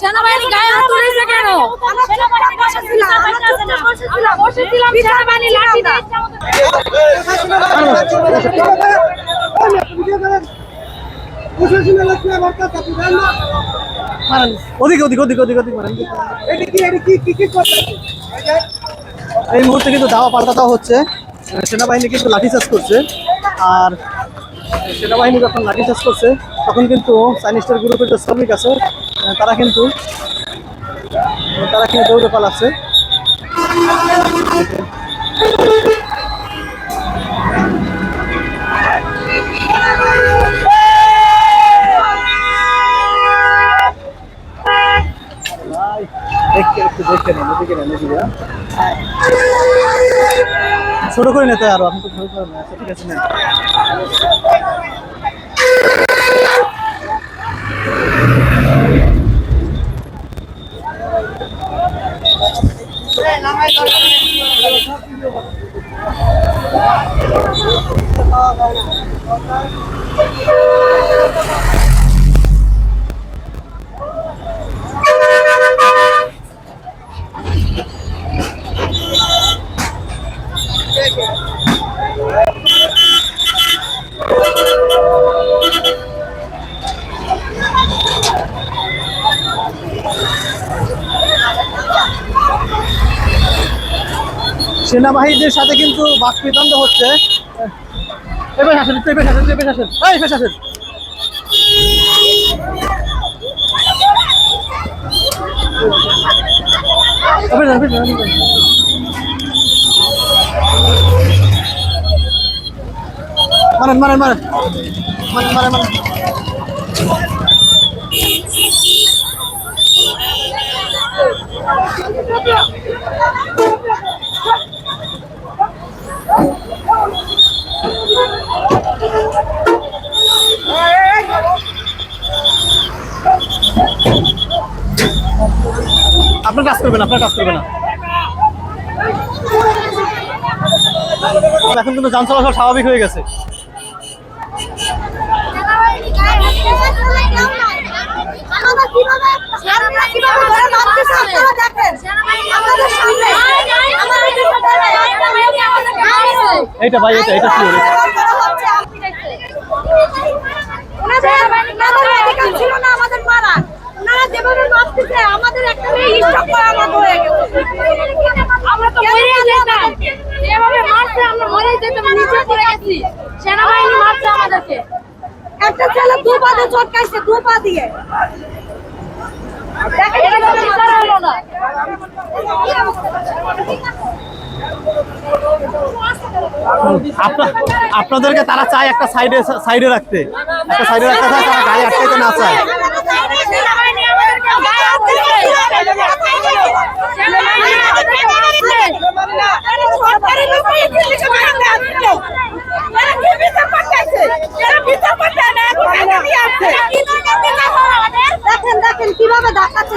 সেনাবাহিনী গায়ে হাত তুলেছে কেন? সেনাবাহিনী লাঠি ওদিকে ওদিকে ওদিকে ওদিকে ওদিকে এই মুহূর্তে কিন্তু দাওয়া পাল্টা দেওয়া হচ্ছে। সেনাবাহিনী কিন্তু লাঠিচার্জ করছে। আর সেনাবাহিনী যখন লাঠিচার্জ করছে, তখন কিন্তু সাইনিস্টার গ্রুপের যে শ্রমিক আছে তারা কিন্তু তারা কিন্তু দৌড়ে পালাচ্ছে। দেখতে একটু দেখে নেন এদিকে নেন আরও আপনি তো ছোট করে নেন আচ্ছা, ঠিক আছে নেন। সেনাবাহিনীদের সাথে কিন্তু বাক বিতন্ড হচ্ছে এবার আসেন এবার আসেন এবার মারেন মারেন। আপনার কাজ করবেন, আপনার কাজ করবে না। এখন কিন্তু যান চলাচল স্বাভাবিক হয়ে গেছে। এইটা ভাই এটা এটা কি ওনাদের ওনাদের অধিকার ছিল না আমাদের মারা ওনারা যেভাবে মারতেছে আমাদের একটা স্টপ করা হয়ে গেছে। আমরা তো মরে যেতাম। যেভাবে মারছে আমরা মরে যেতাম নিচে পড়ে গেছি। সেনাবাহিনী মারছে আমাদেরকে। একটা ছেলে দু পা দিয়ে চটকাইছে দু পা দিয়ে। আপনাদেরকে তারা চায় একটা সাইডে সাইডে রাখতে। একটা সাইডে রাখতে চায় তারা গায়ে আটকাইতে না চায় সেনাবাহিনী আমাদেরকে গায়ে হাত দিচ্ছে। সেনাবাহিনী আমাদেরকে গায়ে হাত দিচ্ছে। এরা সরকারি লোকই পুলিশে গায়ে হাত দিল। এরা কি বিচার করতেছে? এরা বিচার করতে না, এখন টাকা দিয়ে আসছে। কি দরকার বিচার করা আমাদের? দেখেন দেখেন কীভাবে দেখাচ্ছে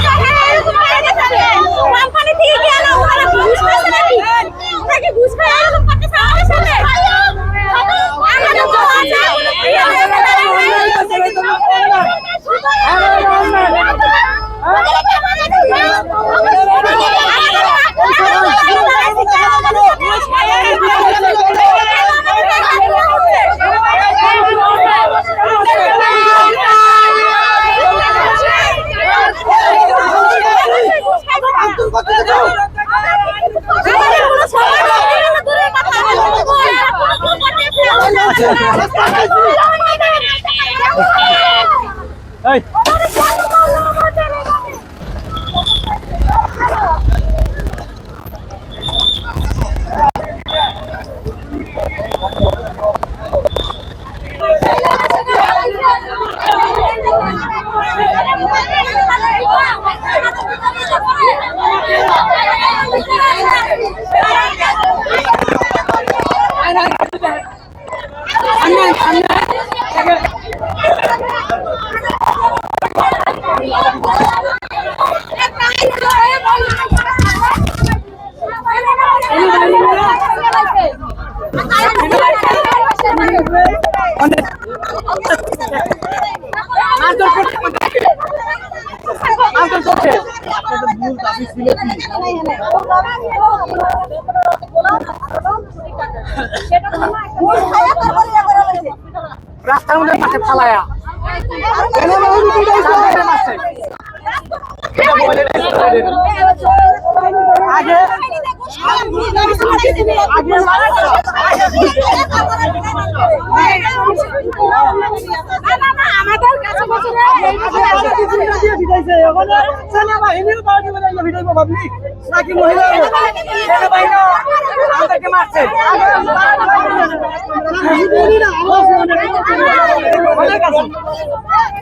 Yeah. রাস্তার মধ্যে পাশে ফালায়া। আমাদের কাছে সেনাবাহিনীর পার্টি ভিডিও ভাবলি নাকি মহিলা সেনাবাহিনী আমাদেরকে মারছে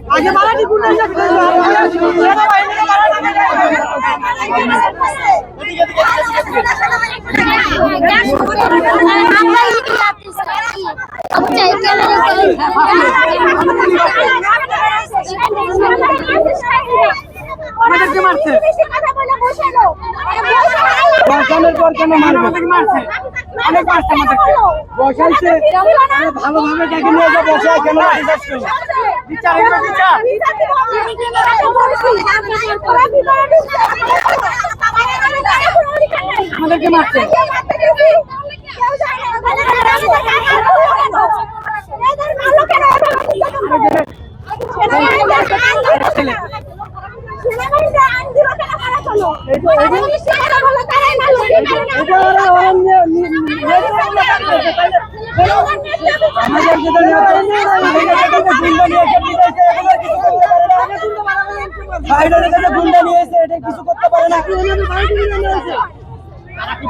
আগে মারাঠি পুলিশ আমাদেরকে মারছে পর কেন মারবে? মারছে অনেক মারছে। আমাদেরকে বসাইছে ভালোভাবে ডেকে নিয়ে যাব বসায় কেন? লাঠিচার্জ করল? বিচার হইল বিচার আমাদেরকে মারছে এটা আমাদের কাছে গুন্ডা নিয়ে এসে বিদেশে কিছু করতে পারে না।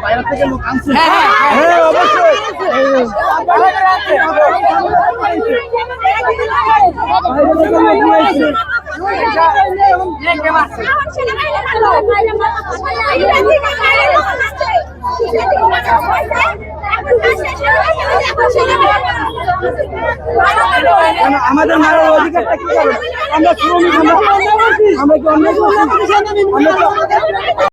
বাইরের এটা কিছু করতে পারে না হ্যাঁ অবশ্যই বাইরে থেকে। বাইরে থেকে লোক নিয়ে এসে। কেন আমাদের মারার অধিকারটা কি আমরা শ্রমিক আমরা আমরা কি তো